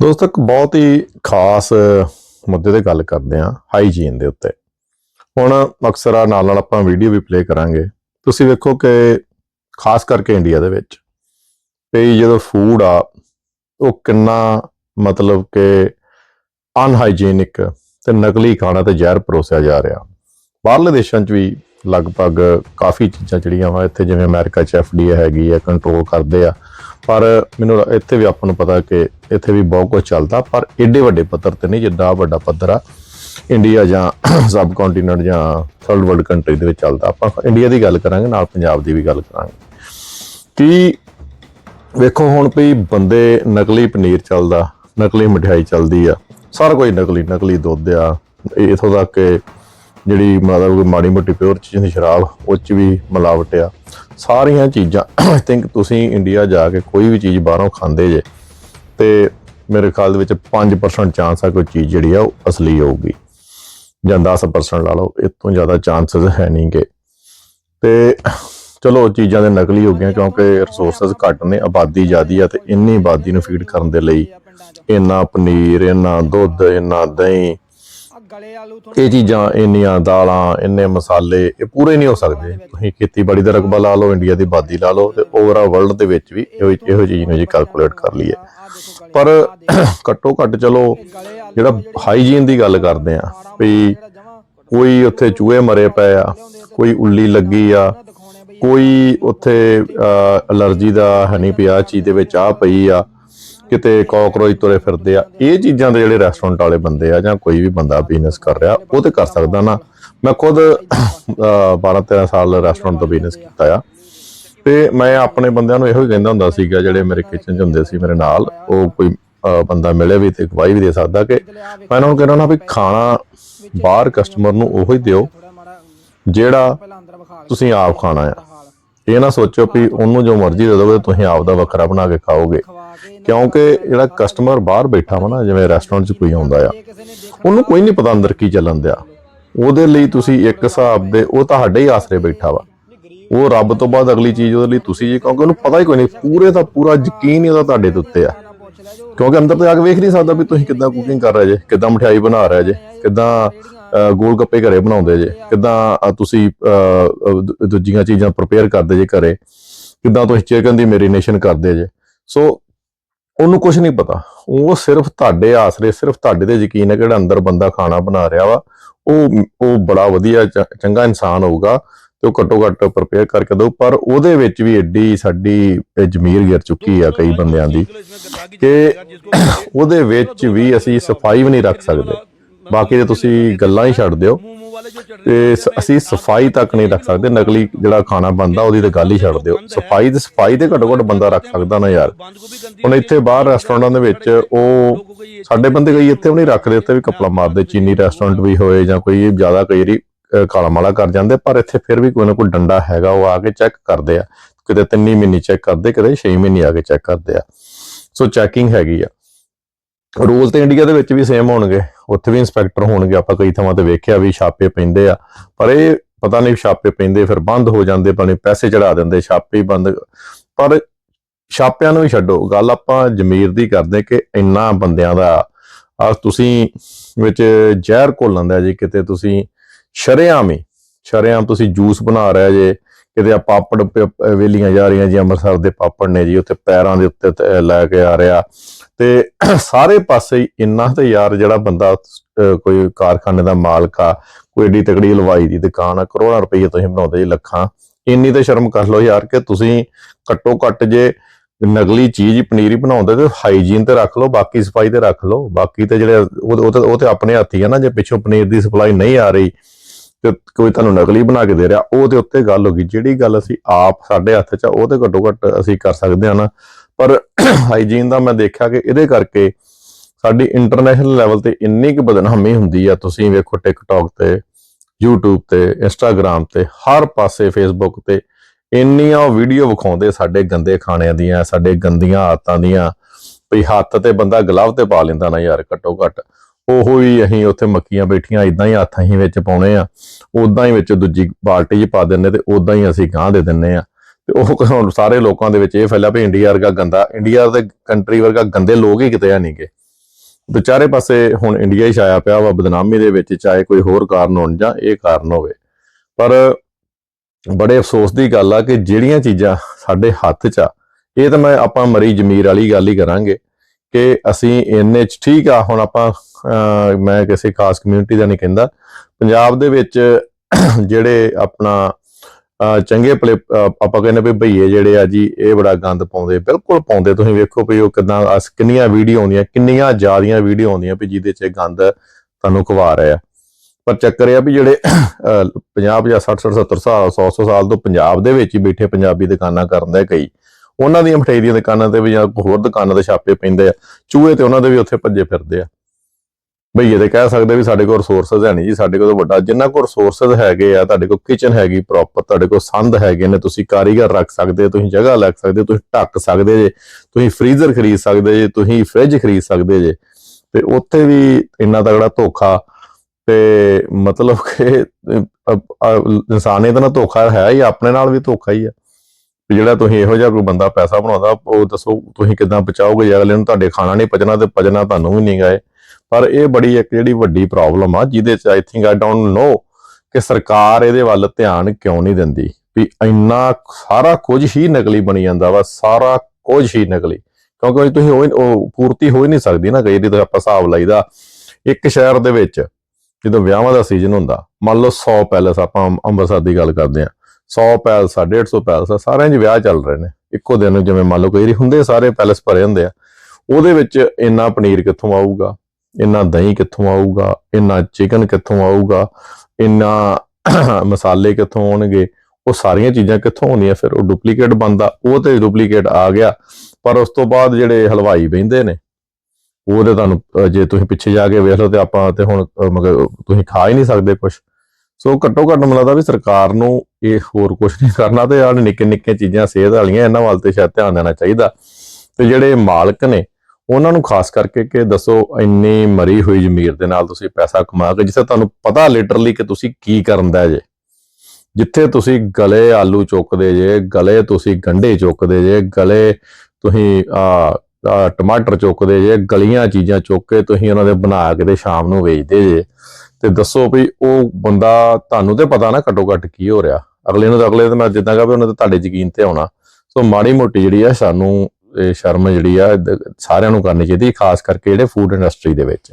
ਦੋਸਤੋ, ਇੱਕ ਬਹੁਤ ਹੀ ਖਾਸ ਮੁੱਦੇ ਤੇ ਗੱਲ ਕਰਦੇ ਹਾਂ ਹਾਈਜੀਨ ਦੇ ਉੱਤੇ। ਹੁਣ ਅਕਸਰ ਆ ਨਾਲ ਨਾਲ ਆਪਾਂ ਵੀਡੀਓ ਵੀ ਪਲੇ ਕਰਾਂਗੇ। ਤੁਸੀਂ ਵੇਖੋ ਕਿ ਖਾਸ ਕਰਕੇ ਇੰਡੀਆ ਦੇ ਵਿੱਚ ਵੀ ਜਦੋਂ ਫੂਡ ਆ, ਉਹ ਕਿੰਨਾ ਮਤਲਬ ਕਿ ਅਨਹਾਈਜੀਨਿਕ ਤੇ ਨਕਲੀ ਖਾਣਾ ਤੇ ਜ਼ਹਿਰ ਪਰੋਸਿਆ ਜਾ ਰਿਹਾ। ਬਾਹਰਲੇ ਦੇਸ਼ਾਂ 'ਚ ਵੀ ਲਗਭਗ ਕਾਫੀ ਚੀਜ਼ਾਂ ਜਿਹੜੀਆਂ ਵਾ, ਇੱਥੇ ਜਿਵੇਂ ਅਮਰੀਕਾ 'ਚ ਐਫਡੀਏ ਹੈਗੀ ਆ ਕੰਟਰੋਲ ਕਰਦੇ ਆ। ਪਰ ਮੈਨੂੰ ਇੱਥੇ ਵੀ ਆਪਾਂ ਨੂੰ ਪਤਾ ਕਿ ਇੱਥੇ ਵੀ ਬਹੁਤ ਕੁਝ ਚੱਲਦਾ, ਪਰ ਏਡੇ ਵੱਡੇ ਪੱਧਰ ਤੇ ਨਹੀਂ ਜਿੱਡਾ ਵੱਡਾ ਪੱਧਰ ਆ ਇੰਡੀਆ ਜਾਂ ਸਬ ਕੰਟੀਨੈਂਟ ਜਾਂ ਥਰਡ ਵਰਲਡ ਕੰਟਰੀ ਦੇ ਵਿੱਚ ਚੱਲਦਾ। ਆਪਾਂ ਇੰਡੀਆ ਦੀ ਗੱਲ ਕਰਾਂਗੇ, ਨਾਲ ਪੰਜਾਬ ਦੀ ਵੀ ਗੱਲ ਕਰਾਂਗੇ। ਕਿ ਵੇਖੋ ਹੁਣ ਵੀ ਬੰਦੇ ਨਕਲੀ ਪਨੀਰ ਚੱਲਦਾ, ਨਕਲੀ ਮਠਿਆਈ ਚੱਲਦੀ ਆ, ਸਾਰਾ ਕੁਝ ਨਕਲੀ ਨਕਲੀ ਦੁੱਧ ਆ। ਇਹ ਇਥੋਂ ਤੱਕ ਕਿ ਜਿਹੜੀ ਮਤਲਬ ਕੋਈ ਮਾੜੀ ਮੋਟੀ ਪਿਓਰ ਚੀਜ਼ ਦੀ ਸ਼ਰਾਬ, ਉਹ ਚ ਵੀ ਮਿਲਾਵਟ ਆ। ਸਾਰੀਆਂ ਚੀਜ਼ਾਂ। ਆਈ ਥਿੰਕ ਤੁਸੀਂ ਇੰਡੀਆ ਜਾ ਕੇ ਕੋਈ ਵੀ ਚੀਜ਼ ਬਾਹਰੋਂ ਖਾਂਦੇ ਜੇ, ਤੇ ਮੇਰੇ ਖਿਆਲ ਦੇ ਵਿੱਚ 5% ਚਾਂਸ ਆ ਕੋਈ ਚੀਜ਼ ਜਿਹੜੀ ਆ ਉਹ ਅਸਲੀ ਹੋਊਗੀ। ਜਾਂ 10% ਲਾ ਲਓ ਇਸ ਤੋਂ ਜ਼ਿਆਦਾ ਚਾਂਸਸ ਹੈ ਨਹੀਂ ਨਹੀਂਗੇ ਤੇ ਚਲੋ, ਚੀਜ਼ਾਂ ਦੇ ਨਕਲੀ ਹੋ ਗਈਆਂ ਕਿਉਂਕਿ ਰਿਸੋਰਸਸ ਘੱਟ ਨੇ, ਆਬਾਦੀ ਜ਼ਿਆਦੀ ਆ ਤੇ ਇੰਨੀ ਆਬਾਦੀ ਨੂੰ ਫੀਡ ਕਰਨ ਦੇ ਲਈ ਇੰਨਾ ਪਨੀਰ, ਇੰਨਾ ਦੁੱਧ, ਇੰਨਾ ਦਹੀਂ ਗਲੇ ਆਲੂ ਇਹ ਚੀਜ਼ਾਂ ਇੰਨੀਆਂ ਦਾਲਾਂ ਇੰਨੇ ਮਸਾਲੇ ਇਹ ਪੂਰੇ ਨਹੀਂ ਹੋ ਸਕਦੇ। ਤੁਸੀਂ ਖੇਤੀਬਾੜੀ ਦਾ ਰਕਬਾ ਲਾ ਲਓ ਇੰਡੀਆ ਦੀ ਆਬਾਦੀ ਲਾ ਲਓ ਤੇ ਓਵਰਆਲ ਵਰਲਡ ਦੇ ਵਿੱਚ ਵੀ ਇਹੋ ਇਹੋ ਚੀਜ਼ ਨੂੰ ਜੀ ਕੈਲਕੂਲੇਟ ਕਰ ਲਈਏ। ਪਰ ਘੱਟੋ ਘੱਟ ਚਲੋ ਜਿਹੜਾ ਹਾਈਜੀਨ ਦੀ ਗੱਲ ਕਰਦੇ ਆ ਵੀ ਕੋਈ ਉੱਥੇ ਚੂਹੇ ਮਰੇ ਪਏ ਆ ਕੋਈ ਉੱਲੀ ਲੱਗੀ ਆ ਕੋਈ ਉੱਥੇ ਅਲਰਜੀ ਦਾ ਹਨੀ ਪਿਆ ਚੀਜ਼ ਦੇ ਵਿੱਚ ਆ ਪਈ ਆ ਕਿਤੇ ਕਾਕਰੋਚ ਤੁਰੇ ਫਿਰਦੇ ਆ, ਇਹ ਚੀਜ਼ਾਂ ਦੇ ਜਿਹੜੇ ਰੈਸਟੋਰੈਂਟ ਵਾਲੇ ਬੰਦੇ ਆ ਜਾਂ ਕੋਈ ਵੀ ਬੰਦਾ ਬਿਜ਼ਨਸ ਕਰ ਰਿਹਾ, ਉਹ ਤੇ ਕਰ ਸਕਦਾ ਨਾ। ਮੈਂ ਖੁਦ 12 13 ਸਾਲ ਰੈਸਟੋਰੈਂਟ ਤੋਂ ਬਿਜ਼ਨਸ ਕੀਤਾ ਆ। ਤੇ ਮੈਂ ਆਪਣੇ ਬੰਦਿਆਂ ਨੂੰ ਇਹੋ ਹੀ ਕਹਿੰਦਾ ਹੁੰਦਾ ਸੀਗਾ, ਜਿਹੜੇ ਮੇਰੇ ਕਿਚਨ 'ਚ ਹੁੰਦੇ ਸੀ, ਮੇਰੇ ਨਾਲ, ਉਹ ਕੋਈ ਬੰਦਾ ਮਿਲੇ ਵੀ ਤੇ ਗਵਾਹੀ ਵੀ ਦੇ ਸਕਦਾ ਕਿ ਮੈਂ ਉਹਨਾਂ ਨੂੰ ਕਹਿੰਦਾ ਨਾ ਵੀ ਖਾਣਾ ਬਾਹਰ ਕਸਟਮਰ ਨੂੰ ਉਹੀ ਦਿਓ, ਜਿਹੜਾ ਤੁਸੀਂ ਆਪ ਖਾਣਾ ਆ। ਇਹ ਨਾ ਸੋਚੋ ਵੀ ਉਹਨੂੰ ਜੋ ਮਰਜ਼ੀ ਦੇ ਦੋਗੇ ਤੁਸੀਂ ਆਪ ਦਾ ਵੱਖਰਾ ਬਣਾ ਕੇ ਖਾਓਗੇ। ਕਿਉਂਕਿ ਜਿਹੜਾ ਕਸਟਮਰ ਬਾਹਰ ਬੈਠਾ ਵਾ ਨਾ ਜਿਵੇਂ ਰੈਸਟੋਰੈਂਟ 'ਚ ਕੋਈ ਆਉਂਦਾ ਆ ਉਹਨੂੰ ਕੋਈ ਨਹੀਂ ਪਤਾ ਅੰਦਰ ਕੀ ਚੱਲਣ ਦਿਆ। ਉਹਦੇ ਲਈ ਤੁਸੀਂ ਇੱਕ ਹਿਸਾਬ ਦੇ ਉਹ ਤੁਹਾਡੇ ਹੀ ਆਸਰੇ ਬੈਠਾ ਵਾ। ਉਹ ਰੱਬ ਤੋਂ ਬਾਅਦ ਅਗਲੀ ਚੀਜ਼ ਉਹਦੇ ਲਈ ਤੁਸੀਂ ਜੀ ਕਿਉਂਕਿ ਉਹਨੂੰ ਪਤਾ ਹੀ ਕੋਈ ਨਹੀਂ ਪੂਰੇ ਦਾ ਪੂਰਾ ਯਕੀਨ ਹੀ ਉਹਦਾ ਤੁਹਾਡੇ ਦੇ ਉੱਤੇ ਆ। ਕਿਉਂਕਿ ਅੰਦਰ ਤੇ ਆ ਕੇ ਵੇਖ ਨਹੀਂ ਸਕਦਾ ਵੀ ਤੁਸੀਂ ਕਿੱਦਾਂ ਕੁਕਿੰਗ ਕਰ ਰਹੇ ਜੇ ਕਿੱਦਾਂ ਮਠਿਆਈ ਬਣਾ ਰਹੇ ਜੇ ਕਿੱਦਾਂ ਗੋਲ ਗੱਪੇ ਘਰੇ ਬਣਾਉਂਦੇ ਜੇ ਕਿੱਦਾਂ ਤੁਸੀਂ ਦੂਜੀਆਂ ਚੀਜ਼ਾਂ ਪ੍ਰਪੇਅਰ ਕਰਦੇ ਜੇ ਘਰੇ ਕਿੱਦਾਂ ਤੁਸੀਂ ਚਿਕਨ ਦੀ ਮੈਰੀਨੇਸ਼ਨ ਕਰਦੇ ਜੇ। ਸੋ ਉਹਨੂੰ ਕੁਝ ਨਹੀਂ ਪਤਾ। ਉਹ ਸਿਰਫ ਤੁਹਾਡੇ ਆਸਰੇ, ਸਿਰਫ ਤੁਹਾਡੇ ਤੇ ਯਕੀਨ ਹੈ ਕਿ ਅੰਦਰ ਬੰਦਾ ਖਾਣਾ ਬਣਾ ਰਿਹਾ ਵਾ, ਉਹ ਉਹ ਬੜਾ ਵਧੀਆ ਚ- ਚੰਗਾ ਇਨਸਾਨ ਹੋਊਗਾ ਤੇ ਉਹ ਘੱਟੋ ਘੱਟ ਪ੍ਰਪੇਅਰ ਕਰਕੇ ਦੋ ਪਰ ਉਹਦੇ ਵਿੱਚ ਵੀ ਐਡੀ ਸਾਡੀ ਜ਼ਮੀਰ ਗਿਰ ਚੁੱਕੀ ਆ ਕਈ ਬੰਦਿਆਂ ਦੀ ਕਿ ਉਹਦੇ ਵਿੱਚ ਵੀ ਅਸੀਂ ਸਫ਼ਾਈ ਵੀ ਨਹੀਂ ਰੱਖ ਸਕਦੇ। ਬਾਕੀ ਤੇ ਤੁਸੀਂ ਗੱਲਾਂ ਹੀ ਛੱਡ ਦਿਓ ਤੇ ਸ- ਅਸੀਂ ਸਫ਼ਾਈ ਤੱਕ ਨਹੀਂ ਰੱਖ ਸਕਦੇ, ਨਕਲੀ ਜਿਹੜਾ ਖਾਣਾ ਬਣਦਾ, ਉਹਦੀ ਤੇ ਗੱਲ ਹੀ ਛੱਡ ਦਿਓ ਸਫ਼ਾਈ ਤੇ ਸਫ਼ਾਈ ਤੇ ਘੱਟੋ ਘੱਟ ਬੰਦਾ ਰੱਖ ਸਕਦਾ ਨਾ ਯਾਰ। ਹੁਣ ਇੱਥੇ ਬਾਹਰ ਰੈਸਟੋਰੈਂਟਾਂ ਦੇ ਵਿੱਚ ਉਹ ਸਾਡੇ ਬੰਦੇ ਕਈ ਇੱਥੇ ਵੀ ਨਹੀਂ ਰੱਖਦੇ ਉੱਥੇ ਵੀ ਕਪੜਾ ਮਾਰਦੇ, ਚੀਨੀ ਰੈਸਟੋਰੈਂਟ ਵੀ ਹੋਏ ਜਾਂ ਕੋਈ ਜ਼ਿਆਦਾ ਕਈ ਵਾਰੀ ਕਾਲਾ ਮਾਲਾ ਕਰ ਜਾਂਦੇ, ਪਰ ਇੱਥੇ ਫਿਰ ਵੀ ਕੋਈ ਨਾ ਕੋਈ ਡੰਡਾ ਹੈਗਾ, ਉਹ ਆ ਕੇ ਚੈੱਕ ਕਰਦੇ ਆ। ਕਿਤੇ ਤਿੰਨੀ ਮਹੀਨੇ ਚੈੱਕ ਕਰਦੇ, ਕਿਤੇ 6 ਮਹੀਨੇ ਆ ਕੇ ਚੈੱਕ ਕਰਦੇ ਆ। ਸੋ ਚੈਕਿੰਗ ਹੈਗੀ ਆ। ਰੂਲ ਤੇ ਇੰਡੀਆ ਦੇ ਵਿੱਚ ਵੀ ਸੇਮ ਹੋਣਗੇ। ਉੱਥੇ ਵੀ ਇਨਸਪੈਕਟਰ ਹੋਣਗੇ। ਆਪਾਂ ਕਈ ਥਾਵਾਂ ਤੇ ਵੇਖਿਆ ਵੀ ਛਾਪੇ ਪੈਂਦੇ ਆ। ਪਰ ਇਹ ਪਤਾ ਨਹੀਂ ਛਾਪੇ ਪੈਂਦੇ ਫਿਰ ਬੰਦ ਹੋ ਜਾਂਦੇ ਪਾਣੀ ਪੈਸੇ ਚੜਾ ਦਿੰਦੇ, ਛਾਪੇ ਹੀ ਬੰਦ। ਪਰ ਛਾਪਿਆਂ ਨੂੰ ਹੀ ਛੱਡੋ। ਗੱਲ ਆਪਾਂ ਜ਼ਮੀਰ ਦੀ ਕਰਦੇ ਕਿ ਇੰਨਾ ਬੰਦਿਆਂ ਦਾ ਆ ਤੁਸੀਂ ਵਿੱਚ ਜ਼ਹਿਰ ਘੋਲਣ ਦਾ ਜੀ, ਕਿਤੇ ਤੁਸੀਂ ਸ਼ਰੇਆਮ ਹੀ, ਸ਼ਰੇਆਮ ਤੁਸੀਂ ਜੂਸ ਬਣਾ ਰਿਹਾ ਜੇ। ਕਿਤੇ ਆ ਪਾਪੜ ਵੇਲੀਆਂ ਜਾ ਰਹੀਆਂ ਜੀ, ਅੰਮ੍ਰਿਤਸਰ ਦੇ ਪਾਪੜ ਨੇ ਜੀ, ਉੱਥੇ ਪੈਰਾਂ ਦੇ ਉੱਤੇ ਲੈ ਕੇ ਆ ਰਿਹਾ। ਤੇ ਸਾਰੇ ਪਾਸੇ ਇੰਨਾ ਤੇ ਯਾਰ ਜਿਹੜਾ ਬੰਦਾ ਕੋਈ ਕਾਰਖਾਨੇ ਦਾ ਮਾਲਕ ਆ, ਕੋਈ ਏਡੀ ਤਕੜੀ ਹਲਵਾਈ ਦੀ ਦੁਕਾਨ ਆ, ਕਰੋੜਾਂ ਰੁਪਏ ਤੁਸੀਂ ਬਣਾਉਂਦੇ ਜੀ ਲੱਖਾਂ। ਇੰਨੀ ਤੇ ਸ਼ਰਮ ਕਰ ਲਓ ਯਾਰ ਕਿ ਤੁਸੀਂ ਘੱਟੋ ਘੱਟ ਜੇ ਨਕਲੀ ਚੀਜ਼ ਹੀ ਪਨੀਰ ਹੀ ਬਣਾਉਂਦੇ ਤੇ ਹਾਈਜੀਨ ਤੇ ਰੱਖ ਲਓ, ਬਾਕੀ ਸਫ਼ਾਈ ਤੇ ਰੱਖ ਲਓ। ਬਾਕੀ ਤੇ ਜਿਹੜੇ ਉਹ ਉਹ ਤੇ ਉਹ ਤੇ ਆਪਣੇ ਹੱਥੀ ਆ ਨਾ, ਜੇ ਪਿੱਛੋਂ ਪਨੀਰ ਦੀ ਸਪਲਾਈ ਨਹੀਂ ਆ ਰਹੀ ਤੇ ਕੋਈ ਤੁਹਾਨੂੰ ਨਕਲੀ ਬਣਾ ਕੇ ਦੇ ਰਿਹਾ, ਉਹ ਤੇ ਉੱਤੇ ਗੱਲ ਹੋ ਗਈ, ਜਿਹੜੀ ਗੱਲ ਅਸੀਂ ਆਪ ਸਾਡੇ ਹੱਥ 'ਚ ਆ, ਉਹ ਤੇ ਘੱਟੋ ਘੱਟ ਅਸੀਂ ਕਰ ਸਕਦੇ ਹਾਂ ਨਾ। ਪਰ ਹਾਈਜੀਨ ਦਾ ਮੈਂ ਦੇਖਿਆ ਕਿ ਇਹਦੇ ਕਰਕੇ ਸਾਡੀ ਇੰਟਰਨੈਸ਼ਨਲ ਲੈਵਲ ਤੇ ਇੰਨੀ ਕੁ ਬਦਨਾਮੀ ਹੁੰਦੀ ਆ। ਤੁਸੀਂ ਵੇਖੋ ਟਿਕਟੌਕ ਤੇ, YouTube ਤੇ, Instagram ਤੇ, ਹਰ ਪਾਸੇ Facebook ਤੇ ਇੰਨੀਆਂ ਵੀਡੀਓ ਵਿਖਾਉਂਦੇ ਸਾਡੇ ਗੰਦੇ ਖਾਣਿਆਂ ਦੀਆਂ, ਸਾਡੇ ਗੰਦੀਆਂ ਆਦਤਾਂ ਦੀਆਂ, ਵੀ ਹੱਥ ਤੇ ਬੰਦਾ ਗਲਵ ਤੇ ਪਾ ਲੈਂਦਾ ਨਾ ਯਾਰ, ਘੱਟੋ ਘੱਟ। ਉਹੋ ਹੀ ਅਸੀਂ ਉੱਥੇ ਮੱਕੀਆਂ ਬੈਠੀਆਂ ਇਦਾਂ ਹੀ ਹੱਥ ਅਸੀਂ ਵਿੱਚ ਪਾਉਣੇ ਆ। ਉਦਾਂ ਹੀ ਵਿੱਚ ਦੂਜੀ ਬਾਲਟੀ 'ਚ ਪਾ ਦਿੰਨੇ ਤੇ ਉਦਾਂ ਹੀ ਅਸੀਂ ਗਾਂ ਦੇ ਦਿੰਨੇ ਆ। ਤੇ ਉਹ ਹੁਣ ਸਾਰੇ ਲੋਕਾਂ ਦੇ ਵਿੱਚ ਇਹ ਫੈਲਿਆ ਵੀ ਇੰਡੀਆ ਵਰਗਾ ਗੰਦਾ, ਇੰਡੀਆ ਦੇ ਕੰਟਰੀ ਵਰਗਾ ਗੰਦੇ ਲੋਕ ਹੀ ਕਿਤੇ ਨਹੀਂਗੇ ਤੇ ਚਾਰੇ ਪਾਸੇ ਹੁਣ ਇੰਡੀਆ ਹੀ ਛਾਇਆ ਪਿਆ ਵਾ, ਬਦਨਾਮੀ ਦੇ ਵਿੱਚ ਚਾਹੇ ਕੋਈ ਹੋਰ ਕਾਰਨ ਹੋਣ ਜਾਂ ਇਹ ਕਾਰਨ ਹੋਵੇ। ਪਰ ਬੜੇ ਅਫਸੋਸ ਦੀ ਗੱਲ ਆ ਕਿ ਜਿਹੜੀਆਂ ਚੀਜ਼ਾਂ ਸਾਡੇ ਹੱਥ 'ਚ ਆ, ਇਹ ਤਾਂ ਮੈਂ ਆਪਾਂ ਮਰੀ ਜ਼ਮੀਰ ਵਾਲੀ ਗੱਲ ਹੀ ਕਰਾਂਗੇ। ਕਿ ਅਸੀਂ ਇੰਨੇ 'ਚ ਠੀਕ ਆ ਹੁਣ ਆਪਾਂ ਅਹ, ਮੈਂ ਕਿਸੇ ਖਾਸ ਕਮਿਊਨਿਟੀ ਦਾ ਨਹੀਂ ਕਹਿੰਦਾ। ਪੰਜਾਬ ਦੇ ਵਿੱਚ ਜਿਹੜੇ ਆਪਣਾ ਚੰਗੇ ਭਲੇ ਆਪਾਂ ਕਹਿੰਦੇ ਵੀ ਭਈਏ ਜਿਹੜੇ ਆ ਜੀ ਇਹ ਬੜਾ ਗੰਦ ਪਾਉਂਦੇ ਬਿਲਕੁਲ ਪਾਉਂਦੇ। ਤੁਸੀਂ ਵੇਖੋ ਵੀ ਉਹ ਕਿਦਾਂ ਕਿੰਨੀਆਂ ਵੀਡੀਓ ਆਉਂਦੀਆਂ ਕਿੰਨੀਆਂ ਜ਼ਿਆਦੀਆਂ ਵੀਡੀਓ ਆਉਂਦੀਆਂ ਵੀ ਜਿਹਦੇ 'ਚ ਗੰਦ ਤੁਹਾਨੂੰ ਖਵਾ ਰਹੇ ਆ। ਪਰ ਚੱਕਰ ਇਹ ਆ ਵੀ ਜਿਹੜੇ 50 ਜਾਂ 60 70 ਸਾਲ 100 100 ਸਾਲ ਤੋਂ ਪੰਜਾਬ ਦੇ ਵਿੱਚ ਹੀ ਬੈਠੇ ਪੰਜਾਬੀ ਦੁਕਾਨਾਂ ਕਰਨ ਦੇ ਕਈ। ਉਹਨਾਂ ਦੀਆਂ ਮਠਿਆਈ ਦੀਆਂ ਦੁਕਾਨਾਂ ਤੇ ਵੀ ਜਾਂ ਹੋਰ ਦੁਕਾਨਾਂ ਤੇ ਛਾਪੇ ਪੈਂਦੇ ਆ ਚੂਹੇ ਤੇ ਉਹਨਾਂ ਦੇ ਵੀ ਉੱਥੇ ਭੱਜੇ ਫਿਰਦੇ ਆ। ਭਈਏ ਤੇ ਕਹਿ ਸਕਦੇ ਵੀ ਸਾਡੇ ਕੋਲ ਰਿਸੋਰਸਸ ਹੈ ਨਹੀਂ ਜੀ ਸਾਡੇ ਕੋਲ ਤਾਂ ਵੱਡਾ ਜਿੰਨਾ ਕੋਲ ਰਿਸੋਰਸਸ ਹੈਗੇ ਆ ਤੁਹਾਡੇ ਕੋਲ ਕਿਚਨ ਹੈਗੀ ਪ੍ਰੋਪਰ ਤੁਹਾਡੇ ਕੋਲ ਸੰਦ ਹੈਗੇ ਨੇ ਤੁਸੀਂ ਕਾਰੀਗਰ ਰੱਖ ਸਕਦੇ ਤੁਸੀਂ ਜਗ੍ਹਾ ਲੱਗ ਸਕਦੇ ਤੁਸੀਂ ਢੱਕ ਸਕਦੇ ਜੇ ਤੁਸੀਂ ਫ੍ਰੀਜ਼ਰ ਖਰੀਦ ਸਕਦੇ ਜੇ ਤੁਸੀਂ ਫ੍ਰਿਜ ਖਰੀਦ ਸਕਦੇ ਜੇ। ਤੇ ਉੱਥੇ ਵੀ ਇੰਨਾ ਤਗੜਾ ਧੋਖਾ ਤੇ ਮਤਲਬ ਕਿ ਅਹ, ਅਹ, ਇਨਸਾਨੀਅਤ ਨਾਲ ਧੋਖਾ ਹੈ ਹੀ ਆਪਣੇ ਨਾਲ ਵੀ ਧੋਖਾ ਹੀ ਆ। ਵੀ ਜਿਹੜਾ ਤੁਸੀਂ ਇਹੋ ਜਿਹਾ ਕੋਈ ਬੰਦਾ ਪੈਸਾ ਬਣਾਉਂਦਾ, ਉਹ ਦੱਸੋ ਤੁਸੀਂ ਕਿਦਾਂ ਬਚਾਓਗੇ ਜੇ ਅਗਲੇ ਨੂੰ ਤੁਹਾਡੇ ਖਾਣਾ ਨਹੀਂ ਪਚਣਾ ਤੇ ਪਚਣਾ ਤੁਹਾਨੂੰ ਵੀ ਨਹੀਂ ਗਾਏ ਪਰ ਇਹ ਬੜੀ ਇੱਕ ਜਿਹੜੀ ਵੱਡੀ ਪ੍ਰੋਬਲਮ ਆ, ਜਿਹਦੇ ਚ I think I don't know ਕਿ ਸਰਕਾਰ ਇਹਦੇ ਵੱਲ ਧਿਆਨ ਕਿਉਂ ਨਹੀਂ ਦਿੰਦੀ। ਵੀ ਇੰਨਾ ਸਾਰਾ ਕੁਝ ਹੀ ਨਕਲੀ ਬਣੀ ਜਾਂਦਾ ਵਾ, ਸਾਰਾ ਕੁਝ ਹੀ ਨਕਲੀ। ਕਿਉਂਕਿ ਤੁਸੀਂ ਉਹ ਪੂਰਤੀ ਹੋ ਹੀ ਨਹੀਂ ਸਕਦੀ ਨਾ ਕਈ ਦੀ ਤਾਂ ਆਪਾਂ ਹਿਸਾਬ ਲਾਈਦਾ। ਇੱਕ ਸ਼ਹਿਰ ਦੇ ਵਿੱਚ ਜਦੋਂ ਵਿਆਹਾਂ ਦਾ ਸੀਜ਼ਨ ਹੁੰਦਾ, ਮੰਨ ਲਓ 100 ਪੈਲਸ ਆਪਾਂ ਅੰਮ੍ਰਿਤਸਰ ਦੀ ਗੱਲ ਕਰਦੇ ਆ 100 ਪੈਲਸ ਆ 150 ਪੈਲਸ ਆ ਸਾਰਿਆਂ 'ਚ ਵਿਆਹ ਚੱਲ ਰਹੇ ਨੇ। ਇੱਕੋ ਦਿਨ ਨੂੰ ਜਿਵੇਂ ਮੰਨ ਲਓ ਕਈ ਹੁੰਦੇ ਸਾਰੇ ਪੈਲਸ ਭਰੇ ਹੁੰਦੇ ਆ। ਉਹਦੇ ਵਿੱਚ ਇੰਨਾ ਪਨੀਰ ਕਿੱਥੋਂ ਆਊਗਾ? ਇੰਨਾ ਦਹੀਂ ਕਿੱਥੋਂ ਆਊਗਾ? ਇੰਨਾ ਚਿਕਨ ਕਿੱਥੋਂ ਆਊਗਾ? ਇੰਨਾ ਮਸਾਲੇ ਕਿੱਥੋਂ ਆਉਣਗੇ? ਉਹ ਸਾਰੀਆਂ ਚੀਜ਼ਾਂ ਕਿੱਥੋਂ ਆਉਂਦੀਆਂ ਫਿਰ ਉਹ ਡੁਪਲੀਕੇਟ ਬੰਦਾ ਉਹ ਤੇ ਡੁਪਲੀਕੇਟ ਆ ਗਿਆ। ਪਰ ਉਸ ਤੋਂ ਬਾਅਦ ਜਿਹੜੇ ਹਲਵਾਈ ਬਹਿੰਦੇ ਨੇ ਉਹਦੇ ਤੁਹਾਨੂੰ ਜੇ ਤੁਸੀਂ ਪਿੱਛੇ ਜਾ ਕੇ ਵੇਖ ਲਓ ਤੇ ਆਪਾਂ ਤੇ ਹੁਣ ਅਹ, ਤੁਸੀਂ ਖਾ ਹੀ ਨਹੀਂ ਸਕਦੇ ਕੁਝ ਸੋ ਘੱਟੋ ਘੱਟ ਮੈਨੂੰ ਲੱਗਦਾ ਵੀ ਸਰਕਾਰ ਨੂੰ ਇਹ ਹੋਰ ਕੁਝ ਨਹੀਂ ਕਰਨਾ ਤੇ ਆਹ ਨਿੱਕੇ ਨਿੱਕੇ ਚੀਜ਼ਾਂ, ਸਿਹਤ ਵਾਲੀਆਂ, ਇਹਨਾਂ ਵੱਲ ਤੇ ਸ਼ਾਇਦ ਧਿਆਨ ਦੇਣਾ ਚਾਹੀਦਾ। ਤੇ ਜਿਹੜੇ ਮਾਲਕ ਨੇ, ਉਹਨਾਂ ਨੂੰ ਖਾਸ ਕਰਕੇ ਕਿ ਦੱਸੋ ਇੰਨੀ ਮਰੀ ਹੋਈ ਜ਼ਮੀਰ ਦੇ ਨਾਲ ਤੁਸੀਂ ਪੈਸਾ ਕਮਾ ਕੇ, ਜਿੱਥੇ ਤੁਹਾਨੂੰ ਪਤਾ ਲਿਟਰਲੀ ਕਿ ਤੁਸੀਂ ਕੀ ਕਰਨ ਦਾ ਜੇ। ਜਿੱਥੇ ਤੁਸੀਂ ਗਲੇ ਆਲੂ ਚੁੱਕਦੇ ਜੇ, ਗਲੇ ਤੁਸੀਂ ਗੰਢੇ ਚੁੱਕਦੇ ਜੇ, ਗਲੇ ਤੁਸੀਂ ਆ ਆ ਟਮਾਟਰ ਚੁੱਕਦੇ ਜੇ, ਗਲੀਆਂ ਚੀਜ਼ਾਂ ਚੁੱਕ ਕੇ ਤੁਸੀਂ ਉਹਨਾਂ ਦੇ ਬਣਾ ਕੇ ਤੇ ਸ਼ਾਮ ਨੂੰ ਵੇਚਦੇ ਜੇ। ਤੇ ਦੱਸੋ ਵੀ ਉਹ ਬੰਦਾ ਤੁਹਾਨੂੰ ਤੇ ਪਤਾ ਨਾ ਘੱਟੋ ਘੱਟ ਕੀ ਹੋ ਰਿਹਾ। ਅਗਲੇ ਨੂੰ ਤਾਂ ਅਗਲੇ ਤੇ ਮੈਂ ਜਿੱਦਾਂ ਕਹਾਂ ਵੀ ਉਹਨੇ ਤਾਂ ਤੁਹਾਡੇ ਯਕੀਨ ਤੇ ਆਉਣਾ। ਸੋ ਮਾੜੀ ਮੋਟੀ ਜਿਹੜੀ ਆ ਸਾਨੂੰ ਇਹ ਸ਼ਰਮ ਜਿਹੜੀ ਆ ਸਾਰਿਆਂ ਨੂੰ ਕਰਨੀ ਚਾਹੀਦੀ, ਖਾਸ ਕਰਕੇ ਜਿਹੜੇ ਫੂਡ ਇੰਡਸਟਰੀ ਦੇ ਵਿੱਚ।